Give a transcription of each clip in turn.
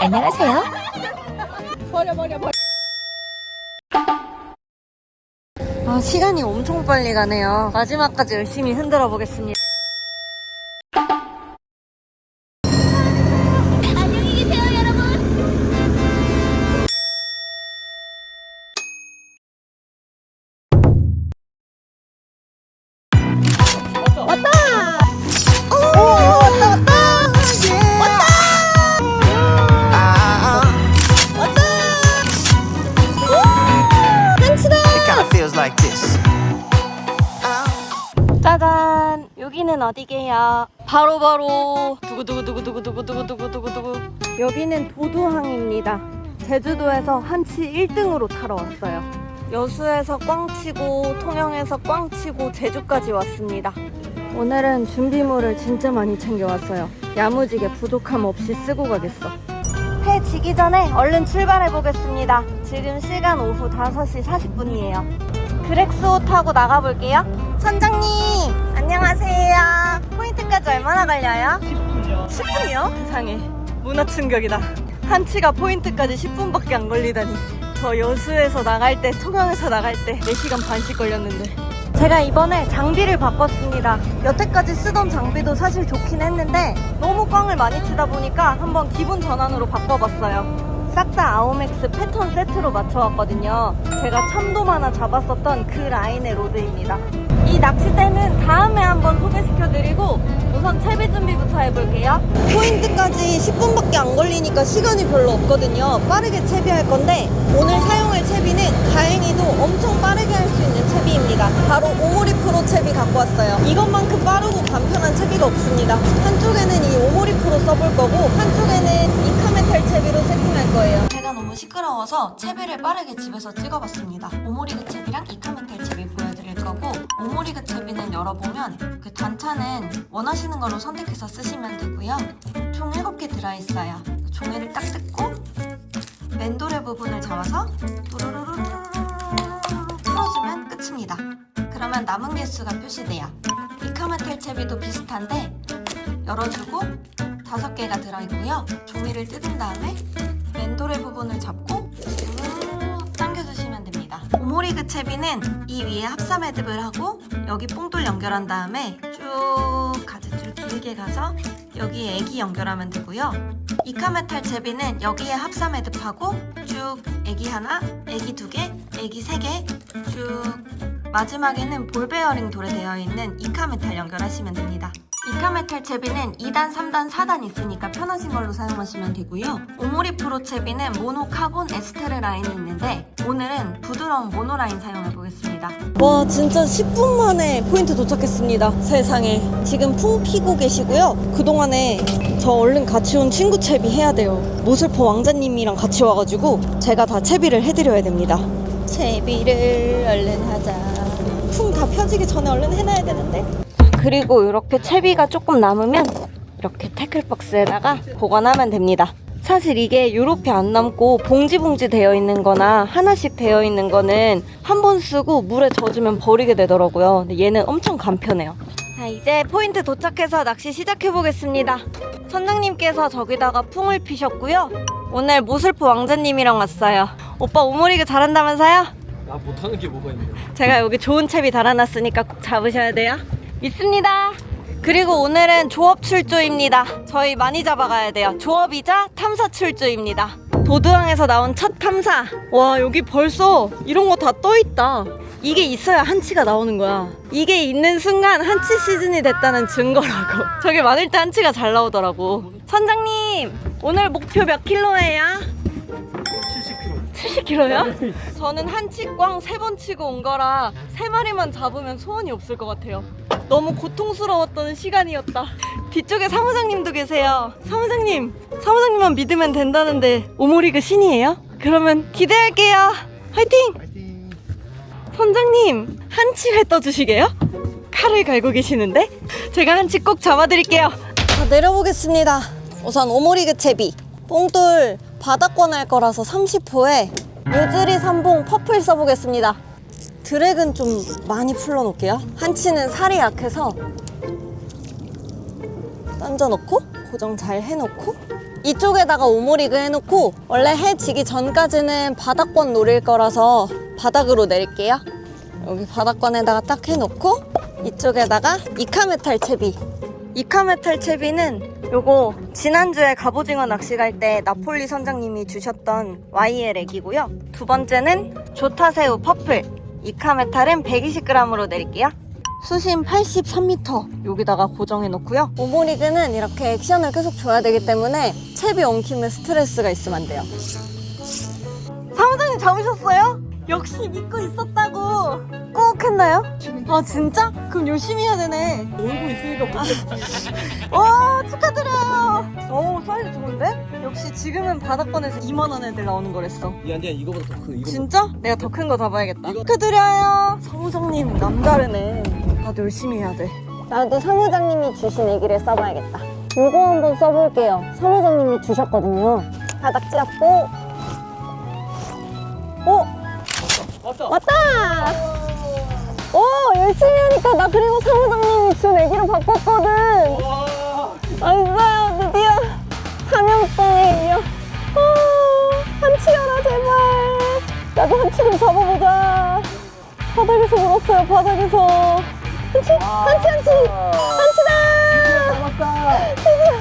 안녕하세요. 버려 버려 버려. 아, 시간이 엄청 빨리 가네요. 마지막까지 열심히 흔들어 보겠습니다. 두구 두구 두구 두구 두구. 여기는 도두항입니다. 제주도에서 한치 1등으로 타러 왔어요. 여수에서 꽝치고 통영에서 꽝치고 제주까지 왔습니다. 오늘은 준비물을 진짜 많이 챙겨왔어요. 야무지게 부족함 없이 쓰고 가겠어. 해 지기 전에 얼른 출발해 보겠습니다. 지금 시간 오후 5시 40분이에요. 그렉소 타고 나가볼게요. 선장님, 안녕하세요. 포인트까지 얼마나 걸려요? 10분이요. 10분이요? 세상에. 문화 충격이다. 한치가 포인트까지 10분밖에 안 걸리다니. 저 여수에서 나갈 때, 통영에서 나갈 때 4시간 반씩 걸렸는데. 제가 이번에 장비를 바꿨습니다. 여태까지 쓰던 장비도 사실 좋긴 했는데 너무 꽝을 많이 치다 보니까 한번 기분 전환으로 바꿔봤어요. 싹다 아오맥스 패턴 세트로 맞춰왔거든요. 제가 참돔 하나 잡았었던 그 라인의 로드입니다. 이 낚싯대는 다음에 한번 소개시켜드리고 우선 채비 준비부터 해볼게요. 포인트까지 10분밖에 안 걸리니까 시간이 별로 없거든요. 빠르게 채비할 건데 오늘 사용할 채비는 다행히도 엄청 빠르게 할 수 있는 채비입니다. 바로 오모리 프로 채비 갖고 왔어요. 이것만큼 빠르고 간편한 채비가 없습니다. 한쪽에는 이 오모리 프로 써볼 거고 한쪽에는 이 카메탈 채비로 세팅할 거예요. 제가 너무 시끄러워서 채비를 빠르게 집에서 찍어봤습니다. 오모리그 채비랑 이 카메탈 채비 보여드릴 거고 오모리그 채비는 열어보면 그 단차는 원하시는 걸로 선택해서 쓰시면 되고요. 총 7개 들어있어요. 종이를 딱 뜯고 맨돌의 부분을 잡아서 또르르르르르르 풀어주면 끝입니다. 그러면 남은 개수가 표시돼요. 이 카메텔 채비도 비슷한데 열어주고 다섯 개가 들어있고요. 종이를 뜯은 다음에 맨돌의 부분을 잡고 오모리그 채비는 이 위에 합사 매듭을 하고 여기 뽕돌 연결한 다음에 쭉 가지줄 길게 가서 여기에 애기 연결하면 되고요. 이 카메탈 채비는 여기에 합사 매듭하고 쭉 애기 하나, 애기 두 개, 애기 세 개 쭉 마지막에는 볼 베어링 돌에 되어 있는 이카메탈 연결하시면 됩니다. 이카메탈 채비는 2단, 3단, 4단 있으니까 편하신 걸로 사용하시면 되고요. 오모리 프로 채비는 모노 카본 에스테르 라인이 있는데 오늘은 부드러운 모노 라인 사용해 보겠습니다. 와 진짜 10분 만에 포인트 도착했습니다. 세상에 지금 풍 피고 계시고요. 그동안에 저 얼른 같이 온 친구 채비 해야 돼요. 모슬포 왕자님이랑 같이 와가지고 제가 다 채비를 해드려야 됩니다. 채비를 얼른 하자. 풍 다 펴지기 전에 얼른 해놔야 되는데. 그리고 이렇게 채비가 조금 남으면 이렇게 태클박스에다가 보관하면 됩니다. 사실 이게 이렇게 안 남고 봉지 봉지 되어 있는 거나 하나씩 되어 있는 거는 한 번 쓰고 물에 젖으면 버리게 되더라고요. 근데 얘는 엄청 간편해요. 자, 이제 포인트 도착해서 낚시 시작해 보겠습니다. 선장님께서 저기다가 풍을 피셨고요. 오늘 모슬포 왕자님이랑 왔어요. 오빠 오모리그 잘한다면서요? 나 못하는 게 뭐가 있냐 제가 여기 좋은 채비 달아놨으니까 꼭 잡으셔야 돼요. 믿습니다. 그리고 오늘은 조업 출조입니다. 저희 많이 잡아가야 돼요. 조업이자 탐사 출조입니다. 도드항에서 나온 첫 탐사. 와, 여기 벌써 이런 거 다 떠있다. 이게 있어야 한치가 나오는 거야. 이게 있는 순간 한치 시즌이 됐다는 증거라고. 저게 많을 때 한치가 잘 나오더라고. 선장님, 오늘 목표 몇 킬로예요? 70kg 70kg요? 저는 한치꽝 세 번 치고 온 거라 세 마리만 잡으면 소원이 없을 것 같아요. 너무 고통스러웠던 시간이었다. 뒤쪽에 사무장님도 계세요. 사무장님, 사무장님만 믿으면 된다는데 오모리그 신이에요? 그러면 기대할게요. 화이팅! 파이팅 선장님, 한치회 떠주시게요? 칼을 갈고 계시는데? 제가 한치 꼭 잡아드릴게요. 자, 내려보겠습니다. 우선 오모리그 채비. 뽕돌 바닥권 할 거라서 30호에 요즈리 삼봉 퍼플 써보겠습니다. 드랙은 좀 많이 풀러놓을게요. 한치는 살이 약해서 던져놓고 고정 잘 해놓고 이쪽에다가 오모리그 해놓고 원래 해 지기 전까지는 바닥권 노릴 거라서 바닥으로 내릴게요. 여기 바닥권에다가 딱 해놓고 이쪽에다가 이카메탈 채비 이카메탈 채비는 요거 지난주에 갑오징어 낚시 갈 때 나폴리 선장님이 주셨던 YL 액이고요. 두 번째는 조타새우 퍼플 이카메탈은 120g으로 내릴게요. 수심 83m 여기다가 고정해 놓고요. 오모리그는 이렇게 액션을 계속 줘야 되기 때문에 채비 엉키면 스트레스가 있으면 안 돼요. 사무장님 잡으셨어요? 역시 믿고 있었다고. 꼭 했나요? 아 진짜? 그럼 열심히 해야 되네. 놀고 있으니까 와 축하드려요. 오 사이즈 좋은데? 역시 지금은 바닥권에서 2만 원 애들 나오는 거랬어. 미안 미안 이거보다 더큰 이거 진짜? 내가 더 큰거 잡아야겠다. 이거- 축하드려요. 사무장님 남다르네. 나도 열심히 해야 돼. 나도 사무장님이 주신 애기를 써봐야겠다. 이거 한번 써볼게요. 사무장님이 주셨거든요. 바닥 찌었고. 오! 왔다. 왔다! 오! 열심히 하니까 나 그리고 사무장님이 준 애기로 바꿨거든. 와. 알았어요 드디어 사명권이에요. 어, 한치여라 제발. 나도 한치 좀 잡아보자. 바닥에서 물었어요 바닥에서. 한치 한치 한치. 한치다! 드디어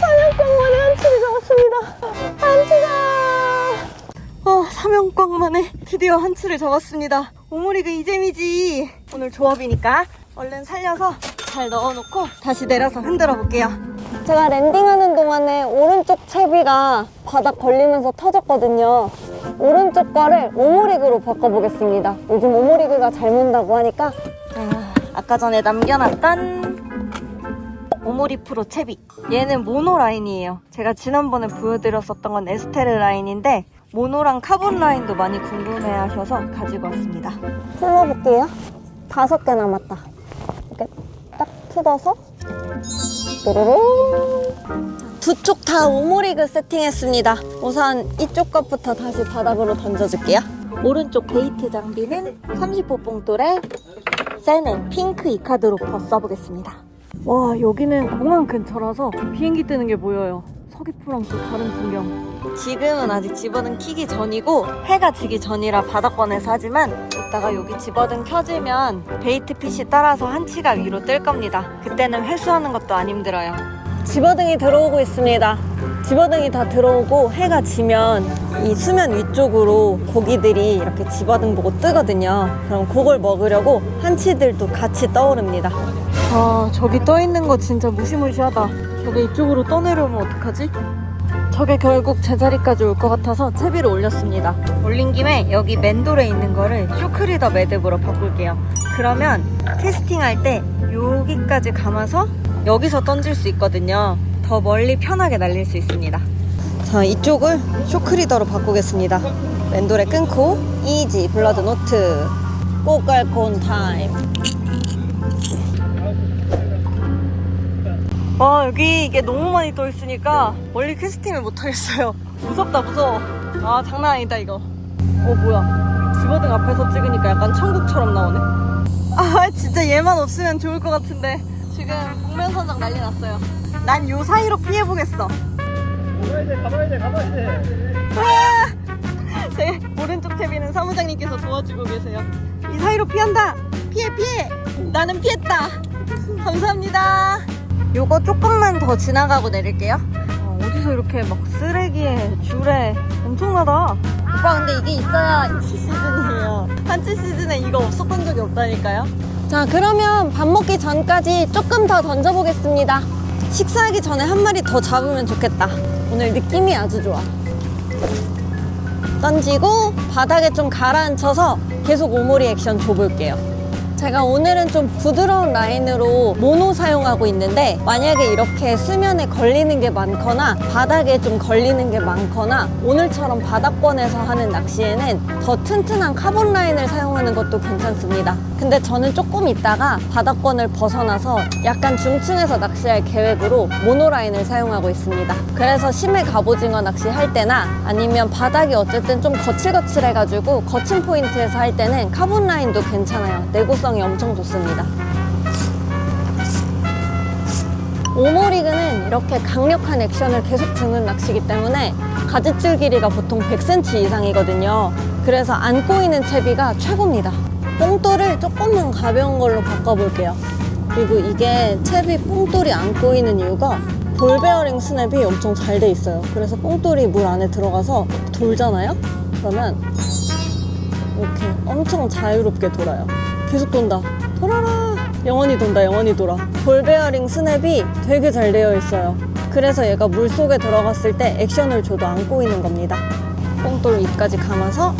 사명권만에 한치를 잡았습니다. 한치다! 어 사명권만에 드디어 한치를 잡았습니다. 오모리그 이잼이지. 오늘 조업이니까 얼른 살려서 잘 넣어놓고 다시 내려서 흔들어 볼게요. 제가 랜딩하는 동안에 오른쪽 채비가 바닥 걸리면서 터졌거든요. 오른쪽 거를 오모리그로 바꿔보겠습니다. 요즘 오모리그가 잘 문다고 하니까. 아, 아까 전에 남겨놨던 오모리 프로 채비. 얘는 모노 라인이에요. 제가 지난번에 보여드렸었던 건 에스테르 라인인데 모노랑 카본 라인도 많이 궁금해 하셔서 가지고 왔습니다. 풀어볼게요. 다섯 개 남았다. 이렇게 딱 뜯어서 두 쪽 다 오모리그 세팅했습니다. 우선 이쪽 것부터 다시 바닥으로 던져줄게요. 오른쪽 베이트 장비는 30호 봉돌에 세넨 핑크 이카드로퍼 써보겠습니다. 와 여기는 공항 근처라서 비행기 뜨는 게 보여요 서귀포랑 또 다른 풍경. 지금은 아직 집어등 키기 전이고 해가 지기 전이라 바닥권에서 하지만 이따가 여기 집어등 켜지면 베이트 핏이 따라서 한치가 위로 뜰 겁니다. 그때는 회수하는 것도 안 힘들어요. 집어등이 들어오고 있습니다. 집어등이 다 들어오고 해가 지면 이 수면 위쪽으로 고기들이 이렇게 집어등 보고 뜨거든요. 그럼 그걸 먹으려고 한치들도 같이 떠오릅니다. 아 저기 떠 있는 거 진짜 무시무시하다. 저게 이쪽으로 떠내려오면 어떡하지? 저게 결국 제자리까지 올 것 같아서 채비를 올렸습니다. 올린 김에 여기 맨돌에 있는 거를 쇼크리더 매듭으로 바꿀게요. 그러면 캐스팅할 때 여기까지 감아서 여기서 던질 수 있거든요. 더 멀리 편하게 날릴 수 있습니다. 자 이쪽을 쇼크리더로 바꾸겠습니다. 맨돌에 끊고 이지 블러드 노트 꼬깔콘 타임. 와 여기 이게 너무 많이 떠 있으니까 멀리 캐스팅을 못 하겠어요. 무섭다 무서워. 아 장난 아니다 이거. 어 뭐야? 집어등 앞에서 찍으니까 약간 천국처럼 나오네. 아 진짜 얘만 없으면 좋을 것 같은데 지금 복면 선장 난리 났어요. 난 요 사이로 피해 보겠어. 가봐야 돼 가봐야 돼 가봐야 돼 아! 제 오른쪽 채비는 사무장님께서 도와주고 계세요. 이 사이로 피한다. 피해 피해. 나는 피했다. 감사합니다. 요거 조금만 더 지나가고 내릴게요. 어, 어디서 이렇게 막 쓰레기에 줄에 엄청나다. 오빠 근데 이게 있어야 한치 시즌이에요. 한치 시즌에 이거 없었던 적이 없다니까요. 자 그러면 밥 먹기 전까지 조금 더 던져보겠습니다. 식사하기 전에 한 마리 더 잡으면 좋겠다. 오늘 느낌이 아주 좋아. 던지고 바닥에 좀 가라앉혀서 계속 오모리 액션 줘볼게요. 제가 오늘은 좀 부드러운 라인으로 모노 사용하고 있는데 만약에 이렇게 수면에 걸리는 게 많거나 바닥에 좀 걸리는 게 많거나 오늘처럼 바닥권에서 하는 낚시에는 더 튼튼한 카본 라인을 사용하는 것도 괜찮습니다. 근데 저는 조금 있다가 바닥권을 벗어나서 약간 중층에서 낚시할 계획으로 모노 라인을 사용하고 있습니다. 그래서 심해 갑오징어 낚시 할 때나 아니면 바닥이 어쨌든 좀 거칠거칠해가지고 거친 포인트에서 할 때는 카본 라인도 괜찮아요. 내구성이 엄청 좋습니다. 오모리그는 이렇게 강력한 액션을 계속 주는 낚시기 때문에 가지줄 길이가 보통 100cm 이상이거든요. 그래서 안 꼬이는 채비가 최고입니다. 뽕돌을 조금만 가벼운 걸로 바꿔볼게요. 그리고 이게 채비 뽕돌이 안 꼬이는 이유가 볼 베어링 스냅이 엄청 잘 돼 있어요. 그래서 뽕돌이 물 안에 들어가서 돌잖아요? 그러면 이렇게 엄청 자유롭게 돌아요. 계속 돈다. 돌아라. 영원히 돈다, 영원히 돌아. 볼 베어링 스냅이 되게 잘 되어 있어요. 그래서 얘가 물 속에 들어갔을 때 액션을 줘도 안 꼬이는 겁니다. 뽕돌 위까지 감아서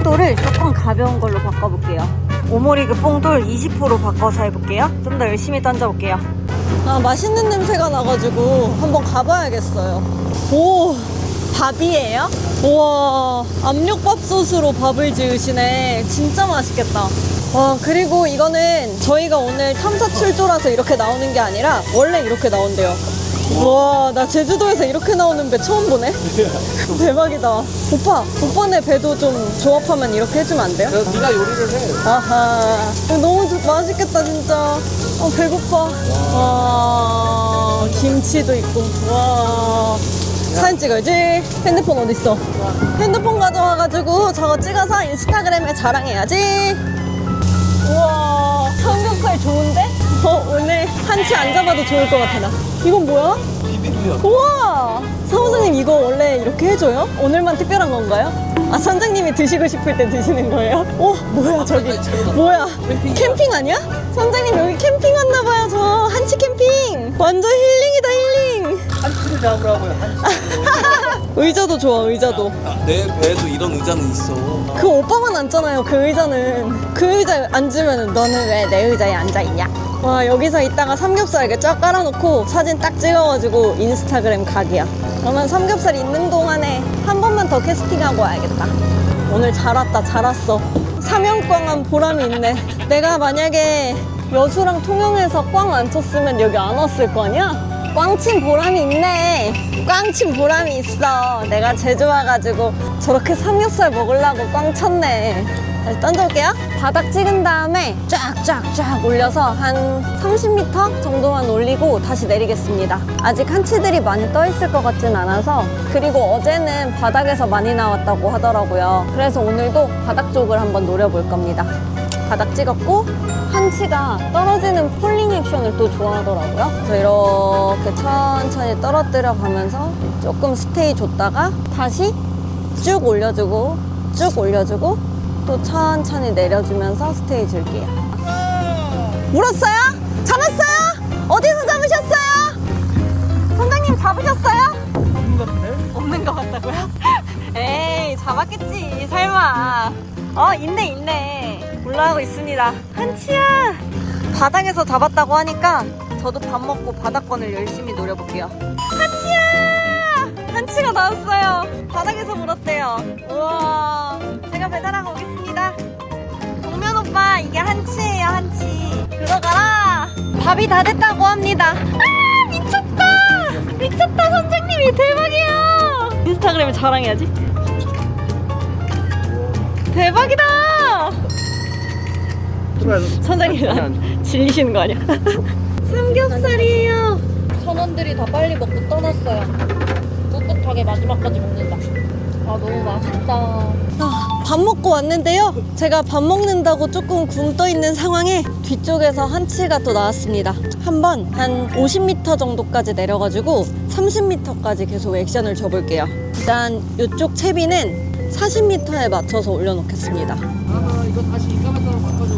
뽕돌을 조금 가벼운 걸로 바꿔볼게요. 오모리그 뽕돌 20% 바꿔서 해볼게요. 좀 더 열심히 던져볼게요. 아, 맛있는 냄새가 나가지고 한번 가봐야겠어요. 오, 밥이에요? 우와, 압력밥솥으로 밥을 지으시네. 진짜 맛있겠다. 와, 그리고 이거는 저희가 오늘 탐사 출조라서 이렇게 나오는 게 아니라 원래 이렇게 나온대요. 우와, 나 제주도에서 이렇게 나오는 배 처음 보네? 대박이다. 오빠, 오빠네 배도 좀 조합하면 이렇게 해주면 안 돼요? 그래서 네가 요리를 해. 아하 이거 너무 좋- 맛있겠다 진짜 어 배고파 와 김치도 있고 와 사진 찍어야지 핸드폰 어딨어 핸드폰 가져와가지고 저거 찍어서 인스타그램에 자랑해야지 우와 삼겹살 좋은데? 어 오늘 한치 안 잡아도 좋을 것 같아 나 이건 뭐야? 비비큐야. 우와! 사무장님 이거 원래 이렇게 해줘요? 오늘만 특별한 건가요? 아 선장님이 드시고 싶을 때 드시는 거예요? 오 뭐야 저기 뭐야 캠핑 아니야? 선장님 여기 캠핑 왔나봐요 저 한치 캠핑 완전 힐링이다 힐링 한치를 잡으라고요. 한치. 의자도 좋아 의자도 내 배에도 이런 의자는 있어. 그 오빠만 앉잖아요 그 의자는 그 의자에 앉으면 너는 왜 내 의자에 앉아있냐 와 여기서 이따가 삼겹살 쫙 깔아놓고 사진 딱 찍어가지고 인스타그램 각이야 그러면 삼겹살 있는 동안에 한 번만 더 캐스팅하고 와야겠다 오늘 잘 왔다 잘 왔어 사명꽝한 보람이 있네 내가 만약에 여수랑 통영에서 꽝 안 쳤으면 여기 안 왔을 거 아니야? 꽝친 보람이 있네. 꽝친 보람이 있어. 내가 제주 와가지고 저렇게 삼겹살 먹으려고 꽝 쳤네. 다시 던져볼게요. 바닥 찍은 다음에 쫙쫙쫙 올려서 한 30m 정도만 올리고 다시 내리겠습니다. 아직 한치들이 많이 떠 있을 것 같진 않아서 그리고 어제는 바닥에서 많이 나왔다고 하더라고요. 그래서 오늘도 바닥 쪽을 한번 노려볼 겁니다. 바닥 찍었고 한치가 떨어지는 폴링 액션을 또 좋아하더라고요. 그래서 이렇게 천천히 떨어뜨려 가면서 조금 스테이 줬다가 다시 쭉 올려주고 쭉 올려주고 또 천천히 내려주면서 스테이 줄게요. 물었어요? 잡았어요? 어디서 잡으셨어요? 선장님 잡으셨어요? 없는 것 같은데? 없는 것 같다고요? 에이 잡았겠지 설마 어 있네 있네 올라가고 있습니다 한치야 바닥에서 잡았다고 하니까 저도 밥 먹고 바닥권을 열심히 노려볼게요 한치야 한치가 나왔어요. 바닥에서 물었대요. 우와 제가 배달하고 오겠습니다. 동면 오빠 이게 한치예요 한치. 들어가라. 밥이 다 됐다고 합니다. 아 미쳤다. 미쳤다 선장님이. 대박이야. 인스타그램에 자랑해야지. 대박이다. 선장님 난 질리시는 거 아니야? 삼겹살이에요. 선원들이 다 빨리 먹고 떠났어요. 꿋꿋하게 마지막까지 먹는다. 아 너무 맛있다. 아, 밥 먹고 왔는데요 제가 밥 먹는다고 조금 굶떠 있는 상황에 뒤쪽에서 한치가 또 나왔습니다 한 번 한 50m 정도까지 내려가지고 30m까지 계속 액션을 줘볼게요 일단 이쪽 채비는 40m에 맞춰서 올려놓겠습니다 아, 이거 다시 이카메라로 바꿔줘.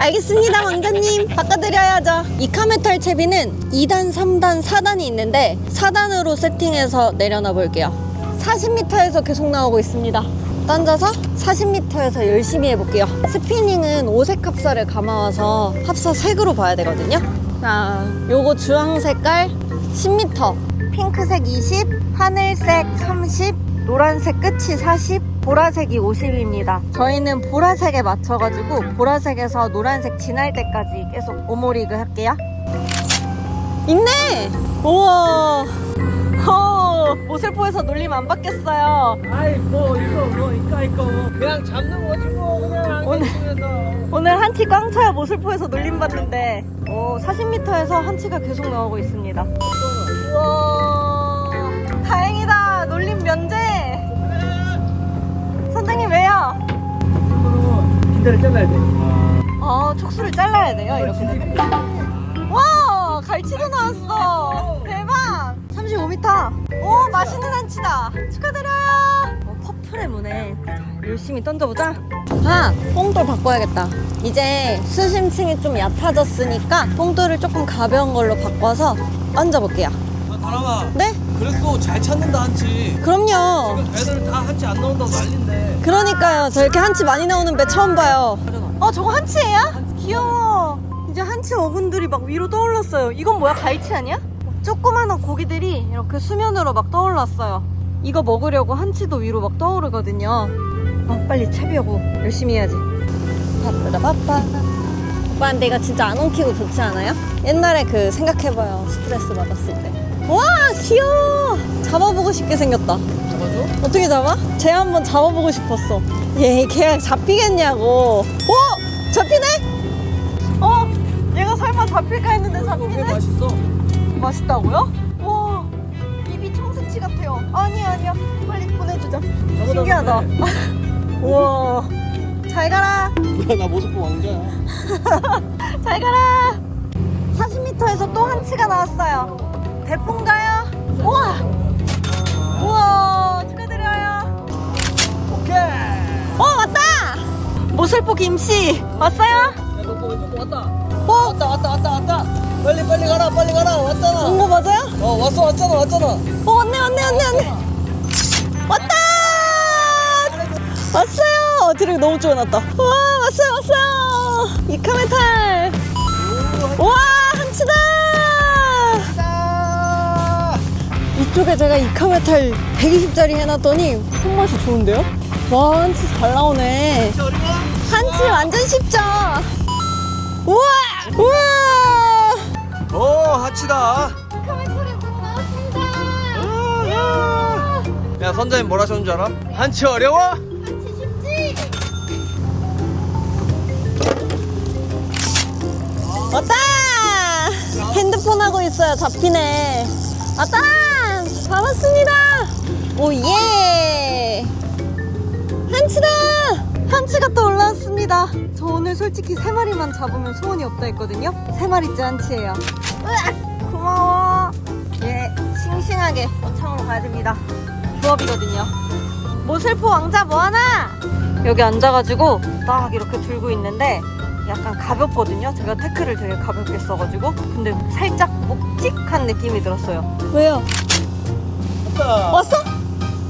알겠습니다, 왕자님. 바꿔드려야죠. 이카메탈 채비는 2단, 3단, 4단이 있는데 4단으로 세팅해서 내려놔 볼게요. 40m에서 계속 나오고 있습니다. 던져서 40m에서 열심히 해볼게요. 스피닝은 오색 합사를 감아와서 합사 색으로 봐야 되거든요. 자, 요거 주황 색깔 10m, 핑크색 20, 하늘색 30, 노란색 끝이 40, 보라색이 50입니다. 저희는 보라색에 맞춰가지고 보라색에서 노란색 진할 때까지 계속 오모리그 할게요. 있네! 우와! 어, 모슬포에서 놀림 안 받겠어요. 아이, 뭐, 이거, 뭐, 이까, 이거. 그냥 잡는 거지, 뭐, 그냥. 오늘- 오늘 한치 꽝 차야 모슬포에서 놀림 받는데 오 40m에서 한치가 계속 나오고 있습니다. 우와 다행이다 면제. 선장님 왜요? 빈대를 잘라야 돼. 어 촉수를 잘라야 돼요 이렇게 되면. 와 갈치도 나왔어 대박 35m 오 맛있는 한치다 축하드려요 어, 퍼플의 문에 열심히 던져보자 아 뽕돌 바꿔야겠다 이제 수심층이 좀 얕아졌으니까 뽕돌을 조금 가벼운 걸로 바꿔서 던져볼게요 아, 다랑아. 네? 그랬어. 잘 찾는다, 한치. 그럼요. 애들 다 한치 안 나온다고 난린데. 그러니까요. 저 이렇게 한치 많이 나오는 배 처음 봐요. 어 저거 한치예요? 귀여워. 이제 한치 어분들이 막 위로 떠올랐어요. 이건 뭐야? 갈치 아니야? 조그마한 고기들이 이렇게 수면으로 막 떠올랐어요. 이거 먹으려고 한치도 위로 막 떠오르거든요. 아 빨리 채비하고 열심히 해야지. 바빠라바빠. 오빠한테 이거 진짜 안 엉키고 좋지 않아요? 옛날에 그 생각해봐요. 스트레스 받았을 때 와 귀여워 잡아보고 싶게 생겼다 잡아줘? 어떻게 잡아? 쟤 한번 잡아보고 싶었어. 얘 걔가 잡히겠냐고. 어? 잡히네? 어? 얘가 설마 잡힐까 했는데 꽤 잡히네? 맛있어. 맛있다고요? 와 입이 청새치 같아요. 아니야 아니야. 빨리 보내주자. 신기하다. 우와. 잘 가라. 뭐야, 나 모습보 왕자야. 잘 가라. 40m에서 또 한치가 나왔어요. 대풍가요? 우와. 우와 축하드려요. 오케이. 어 왔다. 모슬포 김씨 왔어요? 야, 너 뭐, 너 왔다. 어? 왔다, 왔다, 왔다, 왔다. 빨리, 빨리 가라, 빨리 가라. 왔잖아. 온 거 맞아요? 어, 왔어, 왔잖아, 왔잖아. 어 왔네 왔네 왔네 왔네. 왔다. 왔어요. 드랙 너무 쪼여놨다. 와 왔어요 왔어요. 이카메탈. 이쪽에 제가 이카메탈 120짜리 해놨더니 손맛이 좋은데요? 와 한치 잘 나오네. 한치 완전 쉽죠? 우와 우와. 오, 나왔습니다. 야, 선장님 뭐라 하셨는 줄 알아? 한치 어려워? 같이 쉽지? 왔다! 핸드폰 하고 있어요. 잡히네. 왔다! 잡았습니다. 오, 예! 한치다! 한치가 또 올라왔습니다. 저 오늘 솔직히 세 마리만 잡으면 소원이 없다 했거든요. 세 마리째 한치예요. 으악! 고마워. 예, 싱싱하게 어창으로 가야 됩니다. 조업이거든요. 모슬포 왕자 뭐하나? 여기 앉아가지고 딱 이렇게 들고 있는데 약간 가볍거든요. 제가 태클을 되게 가볍게 써가지고 근데 살짝 묵직한 느낌이 들었어요. 왜요? 왔다. 왔어?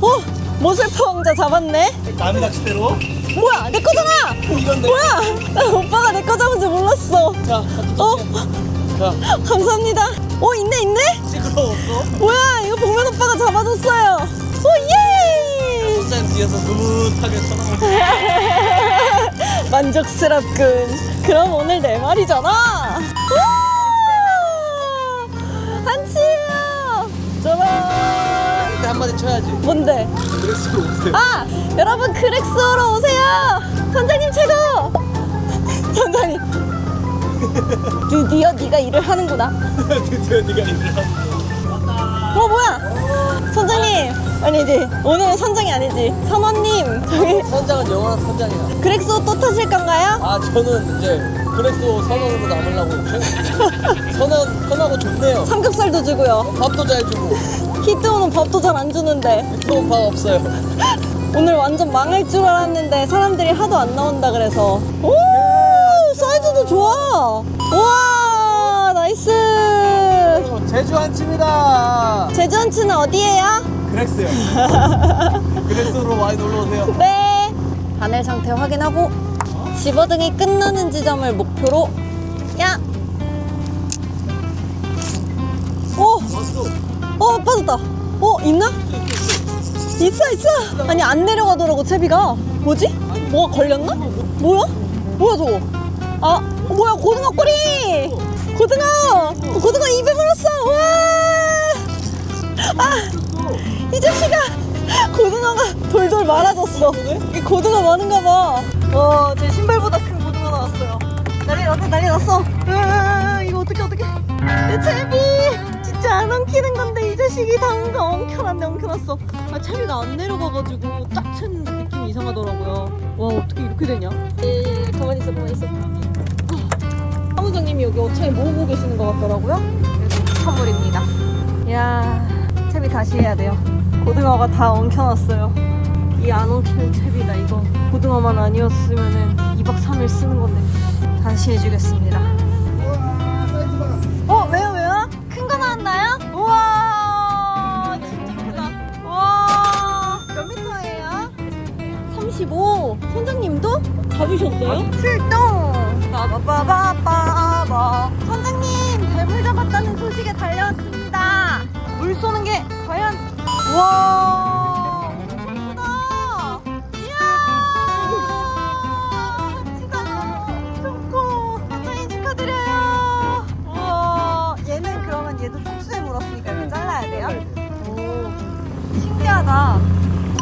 어? 모슬포 왕자 잡았네? 남의 낚시대로. 뭐야 내 거잖아! 이건데. 뭐야? 나 오빠가 내 거 잡은 줄 몰랐어. 자, 어? 자, 감사합니다. 어 있네 있네? 시끄러웠어? 뭐야 이거 복면 오빠가 잡아줬어요. 오 예! 선장 뒤에서 흐뭇하게 쳐다보고. 만족스럽군. 그럼 오늘 내 말이잖아. 우와! 한치예요. 짜란. 한마디 쳐야지. 뭔데? 그랬으면 오세요. 아 여러분 크렉스오로 오세요. 선장님 최고. 선장님. 드디어 네가 일을 하는구나. 드디어 네가 일을 하는 어 뭐야? 선장님 아니지 오늘은 선장이 아니지 선원님 저기 선장은 영원한 선장이야. 그렉스오 또 타실 건가요? 아, 저는 이제 그래도 선원으로 남으려고. 선원, 선하고 좋네요. 삼겹살도 주고요. 밥도 잘 주고. 히트오는 밥도 잘 안 주는데 유튜브 밥 없어요. 오늘 완전 망할 줄 알았는데 사람들이 하도 안 나온다 그래서 오 사이즈도 좋아 우와 나이스 제주 한치입니다. 제주 한치는 어디예요? 그렉스요. 그렉스로 많이 놀러 오세요. 네 바늘 상태 확인하고 집어등이 끝나는 지점을 목표로 야 오! 어 빠졌다. 어 있나? 있어 있어. 아니 안 내려가더라고 채비가. 뭐지? 뭐가 걸렸나? 뭐야? 뭐야 저거? 아 어, 뭐야 고등어 꼬리! 고등어! 어, 고등어 입에 물었어. 와아이 자식아 고등어가 돌돌 말아졌어. 이 고등어 많은가 봐와제 신발보다 큰 고등어 나왔어 완전 난리 났어. 으, 이거 어떻게 자식이 당가 엉켜놨네 엉켜놨어. 아 채비가 안 내려가가지고 딱 쳤는데 느낌이 이상하더라고요. 와 어떻게 이렇게 되냐? 예, 가만히 있어 가만히 있어. 아, 사무장님이 여기 어차피 모으고 계시는 것 같더라고요. 그래도 선물입니다. 이야 채비 다시 해야 돼요. 고등어가 다 엉켜놨어요. 이 안 엉키는 채비다 이거. 고등어만 아니었으면은 2박 3일 쓰는 건데 다시 해주겠습니다. 선장님도 잡으셨어요? 출동. 빠바바바바바. 선장님 뱀을 잡았다는 소식에 달려왔습니다. 물 쏘는 게 과연 와 엄청 크다. 이야 치다 엄청 커. 선장님 축하드려요. 우와 얘는 그러면 얘도 촉수에 물었으니까 이거 잘라야 돼요? 오 신기하다.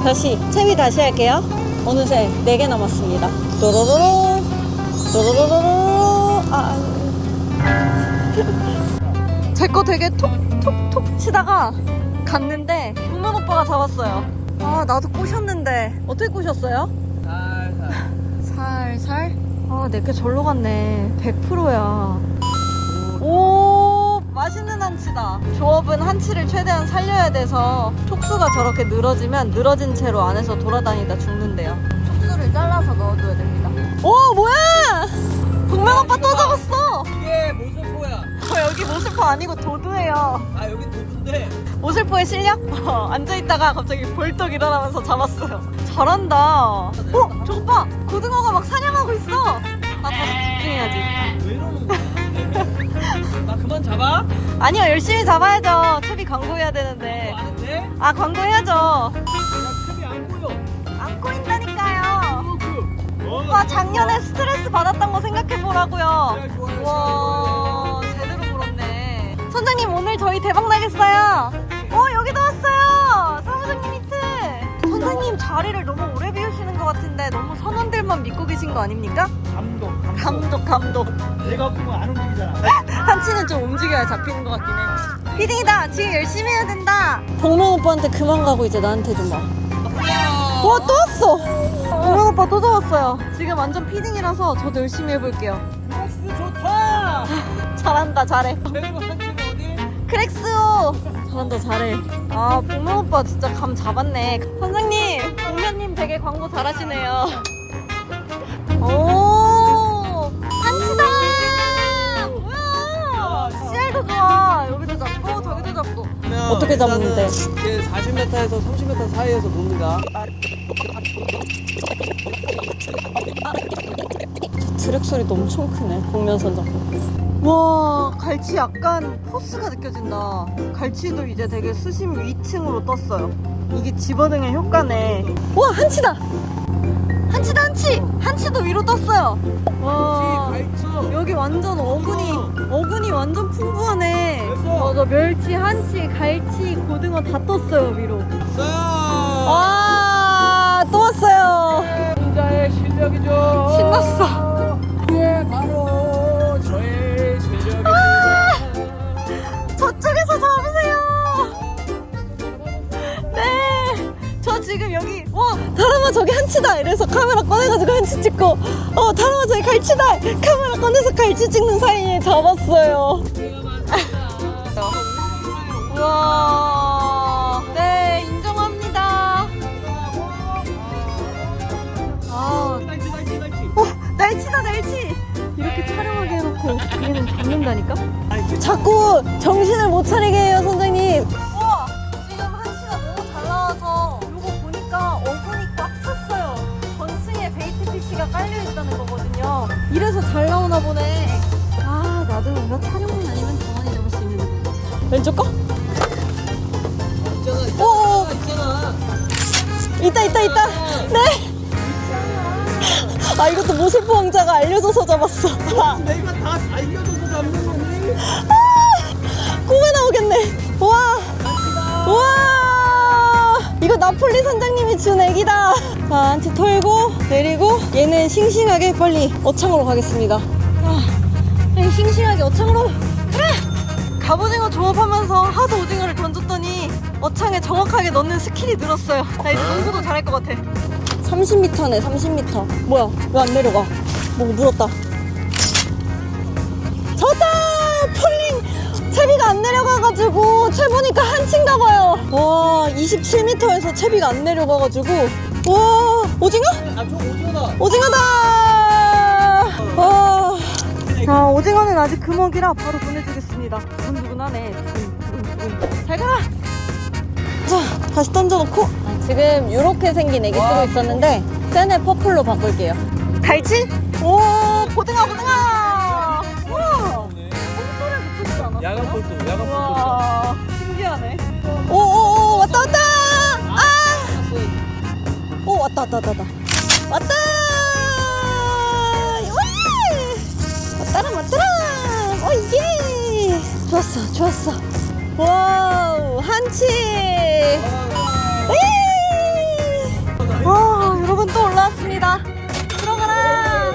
다시 채비 다시 할게요. 어느새 4개 남았습니다. 또로로로 또로로로로 아. 제 거 되게 톡톡톡 치다가 갔는데 동면 오빠가 잡았어요. 아 나도 꼬셨는데 어떻게 꼬셨어요? 살살. 살살? 아 내게 절로 갔네. 100%야. 오 맛있는 한치다. 조업은 한치를 최대한 살려야 돼서 촉수가 저렇게 늘어지면 늘어진 채로 안에서 돌아다니다 죽는데 동면 오빠 또 잡았어. 이게 모슬포야. 저 여기 모슬포 아니고 도두예요. 아 여기 도둑인데. 모슬포의 실력? 어, 앉아있다가 갑자기 벌떡 일어나면서 잡았어요. 잘한다. 어? 저거 봐! 고등어가 막 사냥하고 있어! 나 다시 집중해야지. 왜 이러는 거야? 나 그만 잡아? 아니요, 열심히 잡아야죠. 채비 광고해야 되는데. 뭐 아는데? 아, 광고해야죠. 어, 오빠 작년에 스트레스 받았던 거 생각해 보라고요. 네, 좋아요, 와, 제대로 물었네. 선장님, 오늘 저희 대박 나겠어요. 어, 여기도 왔어요. 사무장님 히트. 선장님, 자리를 너무 오래 비우시는 것 같은데 너무 선원들만 믿고 계신 거 아닙니까? 감독. 감독, 감독. 내가 보면 안 움직이잖아. 한치는 좀 움직여야 잡히는 것 같긴 해. 피딩이다. 지금 열심히 해야 된다. 동명 오빠한테 그만 가고 이제 나한테 좀 와. 와, 또 왔어. 동명 오빠 또 잡았어요. 지금 완전 피딩이라서 저도 열심히 해볼게요. 박스 좋다. 잘한다, 잘해. 그리고 한층 어디? 크렉스오 잘한다 잘해 아 복면 오빠 진짜 감 잡았네 선장님 복면님 되게 광고 잘하시네요 오 한치다 뭐야 씨알도 좋아 여기도 잡고 저기도 잡고 어떻게 잡는데? 제 40m에서 30m 사이에서 봅니다. 드랙 소리도 엄청 크네 복면 선장님 와 갈치 약간 포스가 느껴진다. 갈치도 이제 되게 수심 위층으로 떴어요. 이게 집어등의 효과네. 와 한치다! 한치다 한치! 한치도 위로 떴어요. 와. 여기 완전 어군이 어군이 완전 풍부하네. 맞아 멸치 한치 갈치 고등어 다 떴어요 위로. 와 찍고 어 저기 갈치다 카메라 꺼내서 갈치 찍는 사이에 잡았어요. 우와 네 인정합니다. 아 갈치 갈치 갈치. 어, 날치다 날치 이렇게 촬영하게 해놓고 얘는 잡는다니까? 자꾸 정신을 못 차리게 해요 선생님 잘 나오나 보네 아 나도 뭔가 촬영만 아니면 정원이 잡을 수 있는 거 왼쪽 거? 있잖아. 오 있잖아. 있다 있다 있다 네 아 이것도 모슬포 왕자가 알려줘서 잡았어 내가 다 알려줘서 잡는 거니? 꿈에 나오겠네. 와, 와, 이거 나폴리 선장님이 준 애기다. 자, 한치 털고 내리고 얘는 싱싱하게 빨리 어창으로 가겠습니다. 아, 싱싱하게 어창으로? 그래! 갑오징어 조업하면서 하도 오징어를 던졌더니 어창에 정확하게 넣는 스킬이 늘었어요. 나 이제 농구도 잘할 것 같아. 30m네 30m 뭐야 왜 안 내려가? 뭐 물었다. 졌다! 폴링 채비가 안 내려가가지고 채 보니까 한치인가 봐요. 와 27m에서 채비가 안 내려가가지고 와 오징어? 아 저 오징어다 오징어다! 와. 자, 오징어는 아직 금어기라 바로 보내주겠습니다. 두근두근하네. 두근두근. 잘 가라! 자, 다시 던져놓고. 지금 이렇게 생긴 애기 쓰고 있었는데, 세네 퍼플로 바꿀게요. 갈치? 오, 고등어, 고등어! 우와! 뽕돌에 붙어있지 않았어요? 야간 볼도 야간 볼도 와, 왔다, 왔다, 왔다, 왔다. 왔다! 와! 왔다라, 왔다라! 오, 예! 좋았어, 좋았어. 와우, 한치! 예! 와, 여러분 또 올라왔습니다. 들어가라!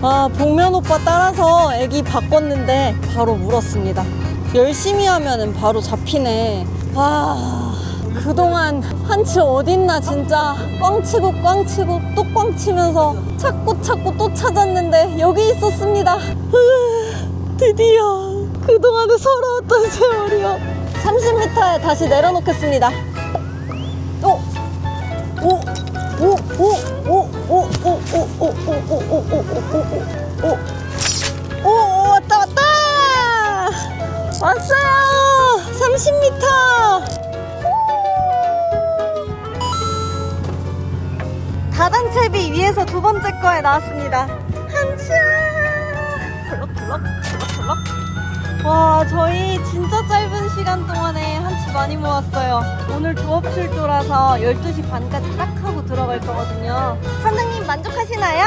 아, 복면 오빠 따라서 애기 바꿨는데 바로 물었습니다. 열심히 하면은 바로 잡히네. 아, 그동안 한치 어딨나 진짜 꽝치고 꽝치고 또 꽝치면서 찾고 찾고 또 찾았는데 여기 있었습니다. 으, 드디어 그동안에 서러웠던 세월이요. 30m에 다시 내려놓겠습니다. 오, 오, 오, 오, 오, 오, 오, 오, 오, 오, 오, 오, 오, 오, 오, 오. 오, 오, 왔다, 왔다! 왔어요! 30m! 다단채비 위에서 두 번째 거에 나왔습니다. 한치야! 덜럭덜럭, 덜럭덜럭. 와, 저희 진짜 짧은 시간 동안에 한치 많이 모았어요. 오늘 조업 출조라서 12시 반까지 딱 하고 들어갈 거거든요. 선생님 만족하시나요?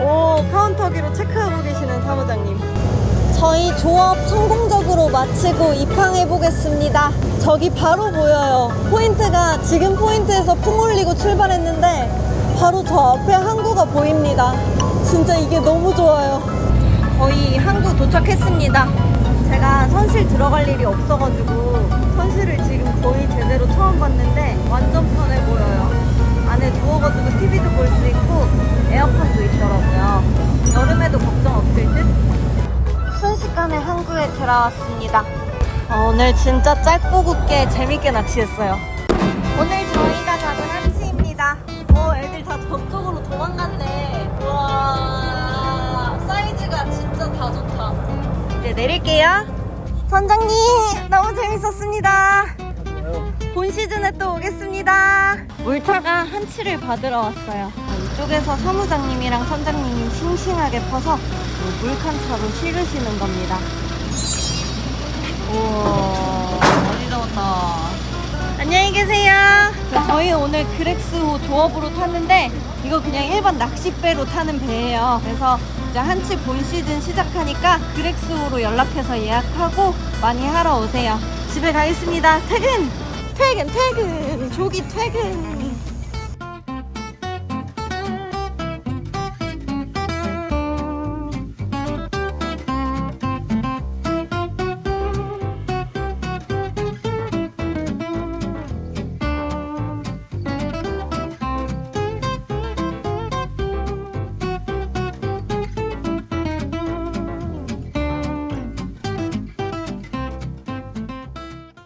오, 카운터기로 체크하고 계시는 사무장님. 조업 성공적으로 마치고 입항해 보겠습니다. 저기 바로 보여요. 포인트가 지금 포인트에서 품 올리고 출발했는데 바로 저 앞에 항구가 보입니다. 진짜 이게 너무 좋아요. 거의 항구 도착했습니다. 제가 선실 들어갈 일이 없어가지고 선실을 지금 거의 제대로 처음 봤는데 완전 편해 보여요. 안에 누워가지고 TV도 볼 수 있고 에어컨도 있더라고요. 여름에도 걱정 없을 듯? 순식간에 항구에 들어왔습니다. 어, 오늘 진짜 짧고 굵게 재밌게 낚시했어요. 오늘 저희가 잡은 한치입니다. 어, 애들 다 저쪽으로 도망갔네. 와, 사이즈가 진짜 다 좋다. 이제 내릴게요. 선장님, 너무 재밌었습니다. 본 시즌에 또 오겠습니다. 물차가 한치를 받으러 왔어요. 이쪽에서 사무장님이랑 선장님이 싱싱하게 퍼서 물칸차로 실으시는 겁니다. 우와, 많이 잡았다. 안녕히 계세요. 저희 오늘 그렉스호 조업으로 탔는데 이거 그냥 일반 낚싯배로 타는 배예요. 그래서 이제 한치 본 시즌 시작하니까 그렉스호로 연락해서 예약하고 많이 하러 오세요. 집에 가겠습니다. 퇴근! 퇴근, 퇴근! 조기 퇴근!